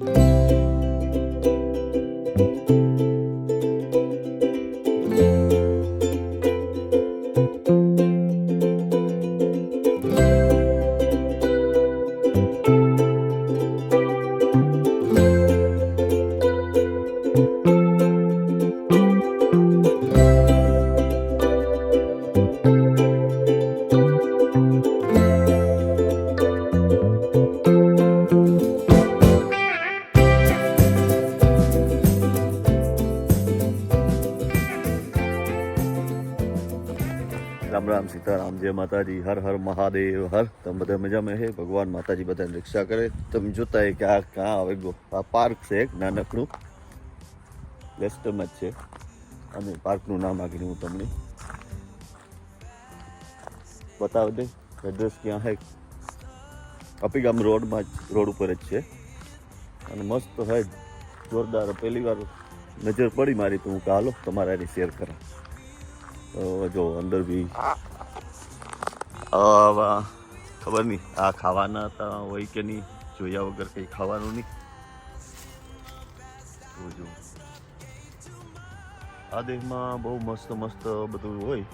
રામ રામ સીતારામ જય માતાજી, હર હર મહાદેવ, હર તમે બધા મજામાં હે? ભગવાન માતાજી બધાને રક્ષા કરે. તમે જોતા હે કે આ ક્યાં આવે? ગો, આ પાર્ક છે એક, નાનકડું. લેસ્ટમાં જ છે. અને પાર્કનું નામ આગળ હું તમને બતાવી દે એડ્રેસ ક્યાં હે? અપીગામ રોડમાં જ, રોડ ઉપર જ છે. અને મસ્ત હે, જોરદાર. પહેલી વાર નજર પડી મારી, તો હું કાલો તમારા એની શેર કરા જો, અંદર બી ખબર નહીં, આ ખાવાના હતા હોય કે નહીં, જોયા વગર કંઈ ખાવાનું નહીં. તો જો આ દેશમાં બહુ મસ્ત મસ્ત બધું હોય.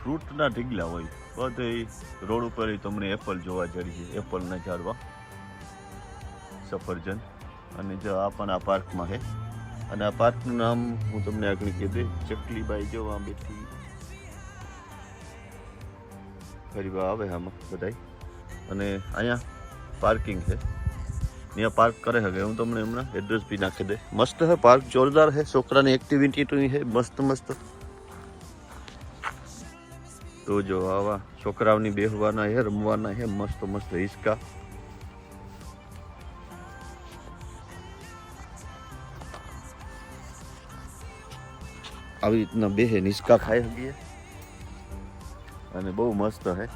ફ્રૂટના ઢીગલા હોય. બધે રોડ ઉપર તમને એપલ જોવા જડી છે એપલના ઝાડવા. સફરજન. અને જો આ પણ આ પાર્કમાં છે અને આ પાર્કનું નામ હું તમને આગળ કીધું, ચકલીબાઈ જો આ બેઠી. ફરી આવે આમાં બધાય. અને અહીંયા પાર્કિંગ છે. અહીંયા પાર્ક કરે હવે હું તમને હમણાં એડ્રેસ બી નાખી દે. મસ્ત હે પાર્ક જોરદાર હે. છોકરાની એક્ટિવિટી તો હે, મસ્ત મસ્ત. તો જો આવા છોકરાઓની બેહવાના હે, રમવાના હે, મસ્ત મસ્ત હિસકા. આવી રીતના બે હે નિષ્કા ખાઈ શકીએ અને બહુ મસ્ત હે.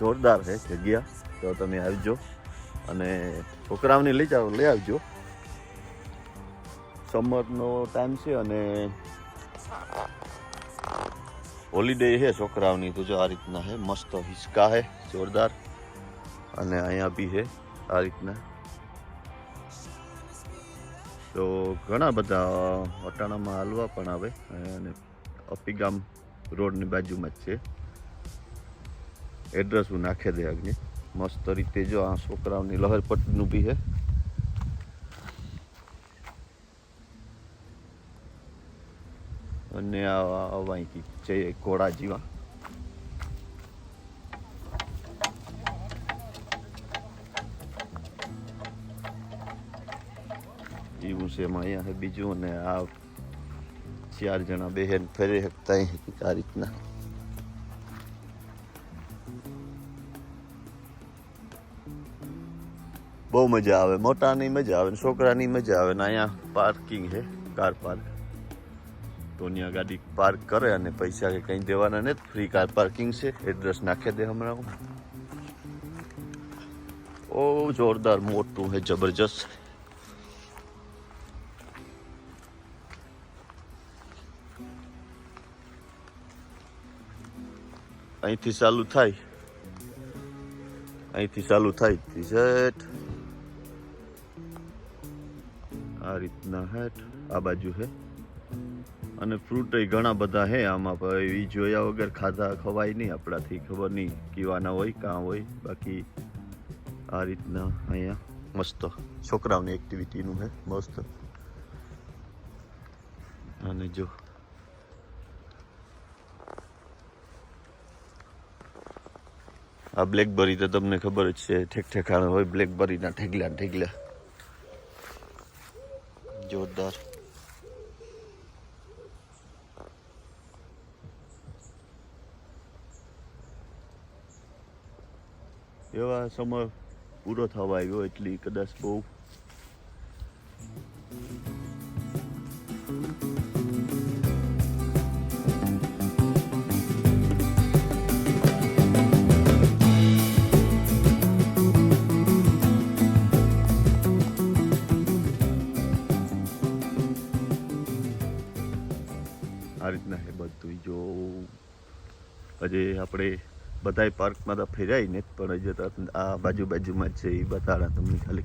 જોરદાર હે જગ્યા. તો તમે આવજો. અને છોકરાઓને લઈ જાઓ, લઈ આવજો. સમરનો ટાઈમ છે અને હોલિડે હે છોકરાઓની. તો જો આ રીતના હે, મસ્ત હિસકા હે, જોરદાર. અને અહીંયા બી હે આ રીતના. તો ઘણા બધા અટાણામાં હાલવા પણ આવે. અને અપીગામ રોડની બાજુમાં જ છે. એડ્રેસ હું નાખી દે આગળ મસ્ત રીતે જો આ છોકરાઓની લહરપટ્ટીનું બી છે. અને વાંકી છે ઘોડા જીવા. એવું છે એમાં અહીંયા બીજું અને આ ચાર જણા બહેન ફરી શકતા હતી આ રીતના. બહુ મજા આવે, મોટાની મજા આવે છોકરાની મજા આવે ને અહીંયા પાર્કિંગ છે કાર પાર્ક. તો ગાડી પાર્ક કરે અને પૈસા કે કંઈ દેવાના નથી ફ્રી કાર પાર્કિંગ છે, એડ્રેસ નાખી દે હમણાં હું. ઓ જોરદાર મોટું છે જબરજસ્ત. અહીંથી ચાલુ થાય. અહીંથી ચાલુ થાય. ટીશર્ટ આ રીતના હેટ આ બાજુ હે. અને ફ્રૂટ ઘણા બધા હે આમાં એ જોયા વગર ખાધા ખવાય નહીં, આપણાથી ખબર નહીં કીવાના હોય, કાં હોય. બાકી આ રીતના અહીંયા મસ્ત. છોકરાઓની એક્ટિવિટીનું છે મસ્ત. અને જો આ બ્લેકબરી તો તમને ખબર જ છે, ઠેક ઠેકાણે હોય બ્લેકબરીના ઠેગલા ઠેગલા જોરદાર. એવા સમય પૂરો થવા આવ્યો, એટલી કદાચ બહુ આ રીતના છે બધું જો હજે આપણે બધાય પાર્કમાં તો ફેરાય ને પણ હજુ તો આ બાજુ બાજુમાં છે એ બતાડા તમને ખાલી.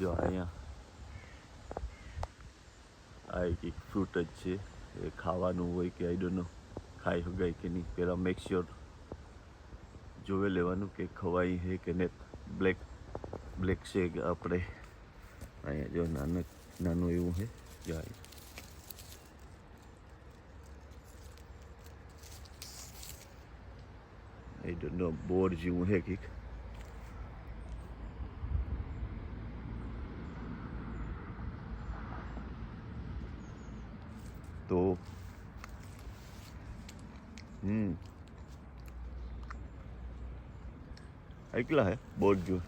જો અહીંયા આ એક ફ્રૂટ જ છે, એ ખાવાનું હોય કે આઈ ડોન્ટ નો ખાઈ હગાય કે નહીં પહેલાં મેક શ્યોર જોવે લેવાનું કે ખવાય છે કે નહીં. બ્લેક બ્લેક છે કે આપણે. અહીંયા જો નાનું નાનું એવું છે જાય Hij doet nog boordjes jongen hek ik. Toch. हम्म ऐकलं आहे बोट जून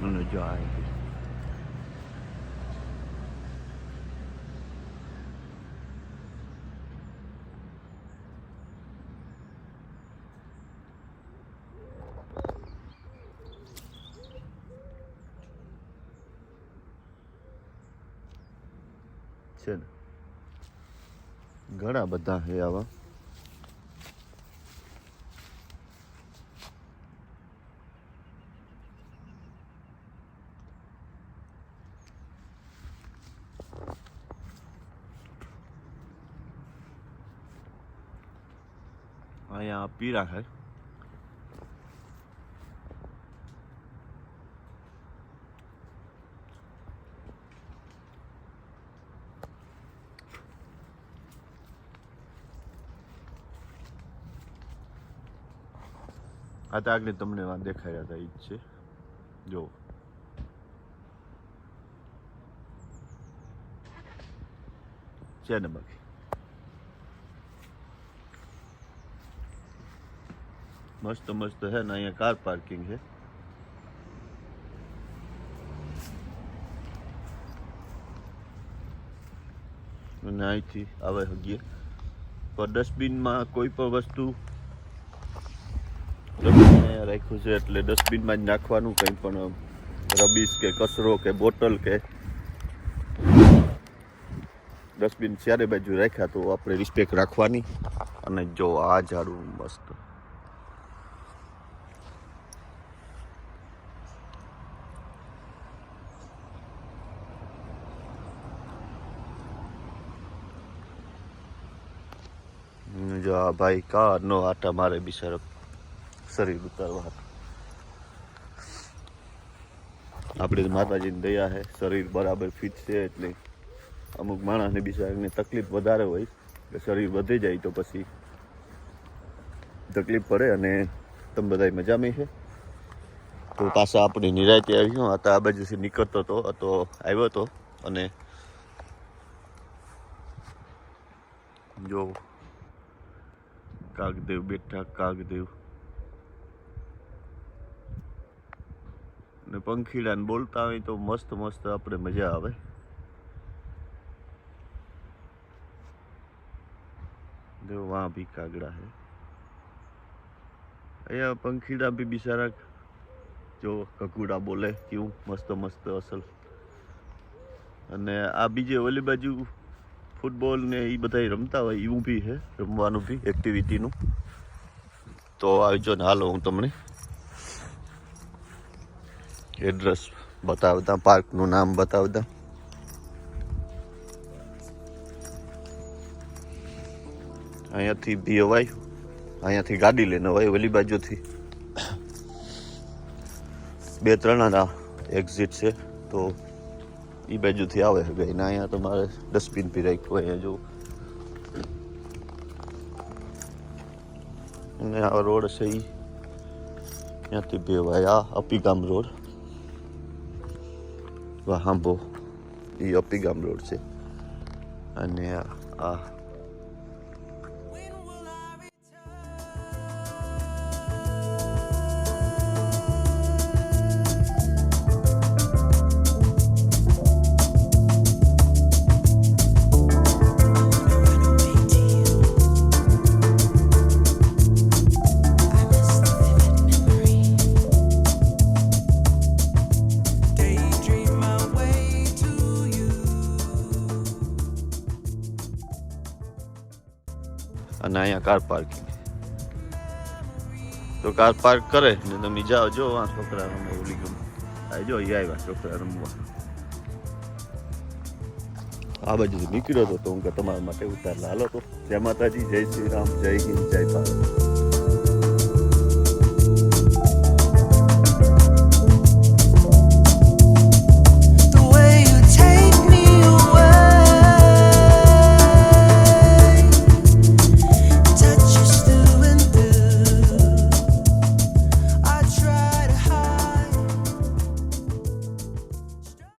म्हणून जो आहे છે ને. ઘણા બધા છે આવા. અહીંયા પીરા છે આ તો આગળ તમને આ દેખાડ્યા હતા ઈ જ છે. જો. છે ને બાકી? મસ્ત મસ્ત હે ને, અહીંયા કાર પાર્કિંગ છે. અને અહીંથી આવે હગીએ. પણ ડસ્ટબિનમાં કોઈ પણ વસ્તુ ડસ્ટબિન અહીંયા રાખ્યું છે એટલે ડસ્ટબિનમાં જ નાખવાનું કંઈ પણ રબીશ કે કચરો કે બોટલ કે. ડસ્ટબિન ચારે બાજુ રાખ્યા તો આપણે રિસ્પેક્ટ રાખવાની. અને જો આ ઝાડું મસ્ત. જો આ ભાઈ કાર નો આટા મારે બિચારો. શરીર ઉતારવા આપણે માતાજીની દયા છે, શરીર બરાબર ફિટ છે એટલે અમુક માણસને બિચારાને તકલીફ વધારે હોય કે શરીર વધી જાય તો પછી તકલીફ પડે અને તમે બધા મજામાં છે. તો પાછા આપણે નિરાયતે આવ્યો હતા આ બાજુથી નીકળતો હતો તો આવ્યો હતો અને જો કાગદેવ બેઠા કાગદેવ. ને પંખીડાને બોલતા હોય તો મસ્ત મસ્ત આપણે મજા આવે. જો વાં ભી કાગડા હે. અહીંયા પંખીડા બી બિચારા જો કકુડા બોલે કેવું મસ્ત મસ્ત અસલ. અને આ બીજે ઓલી બાજુ ફૂટબોલ ને એ બધા રમતા હોય, એવું બી છે રમવાનું બી એક્ટિવિટીનું તો આવજો ને હાલો હું તમને. એડ્રેસ બતાવતા પાર્કનું નામ બતાવતા અહીંયાથી બી અવાય, અહીંયાથી ગાડી લઈને અવાય ઓલી બાજુથી. બે ત્રણ એક્ઝિટ છે, તો એ બાજુથી આવે છે ગઈને અહીંયા તમારે ડસ્ટબિન પી રાખ્યું અહીંયા જો અને આ રોડ છે એ ત્યાંથી ભાઈ આ અપીગામ રોડ. વાહાંબો એ અપીગામ રોડ છે. અને આ અને અહીંયા કાર પાર્કિંગ તો કાર પાર્ક કરે, ને તમે જાઓ, જો આ છોકરા રમે ઓલી ગમે આ જો અહીંયા આવ્યા છોકરા રમવા. આ બાજુ નીકળ્યો હતો તો હું કે તમારા માટે ઉતારલા. હાલો તો. જય માતાજી, જય શ્રી રામ, જય હિન્દ, જય ભારત.